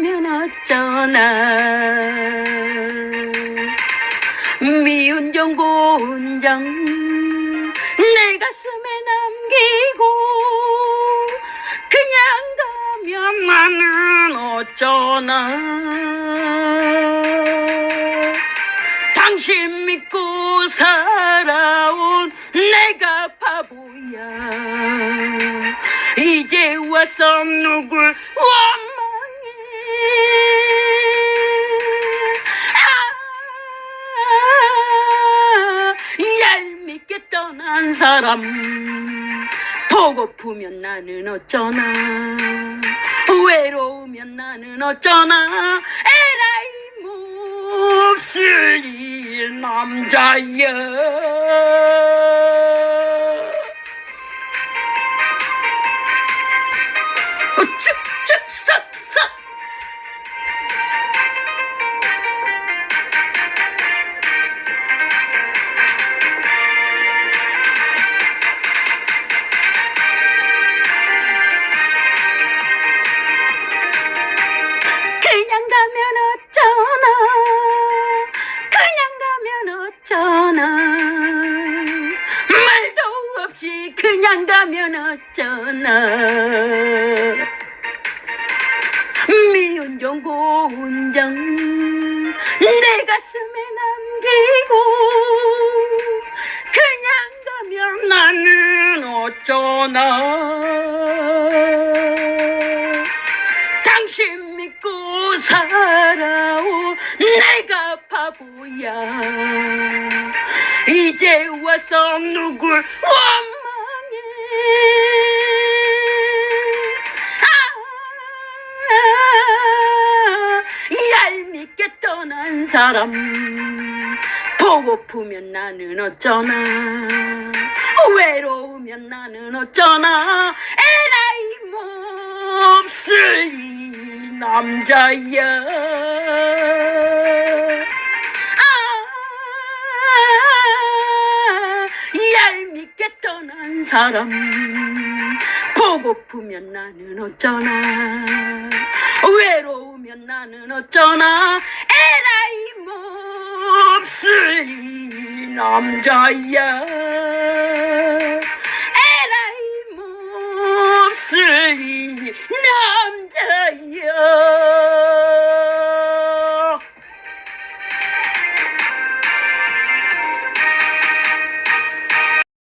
가면 어쩌나? 미운 정 고운 정내 가슴에 남기고 그냥 가면 나는 어쩌나? 당신 믿고 살아온 내가 바보야. 이제 와서 누굴 원 얄밉게 떠난 사람. 보고프면 나는 어쩌나? 외로우면 나는 어쩌나? 에라이 몹쓸 이 남자여. 어쭈, 어쩌나. 말도 없이 그냥 가면 어쩌나. 미운 정 고 운 정 내 가슴에 남기고 그냥 가면 나는 어쩌나. 당신 믿고 살아오. 내가 바보야 이제 와서 누굴 원망해? 아, 얄밉게 떠난 사람. 보고프면 나는 어쩌나? 외로우면 나는 어쩌나? 에라이 몹쓸 이 남자야 함께 떠난 사람. 보고프면 나는 어쩌나. 외로우면 나는 어쩌나. 에라이 몹쓸 이 남자야. 에라이 몹쓸 이 남자야.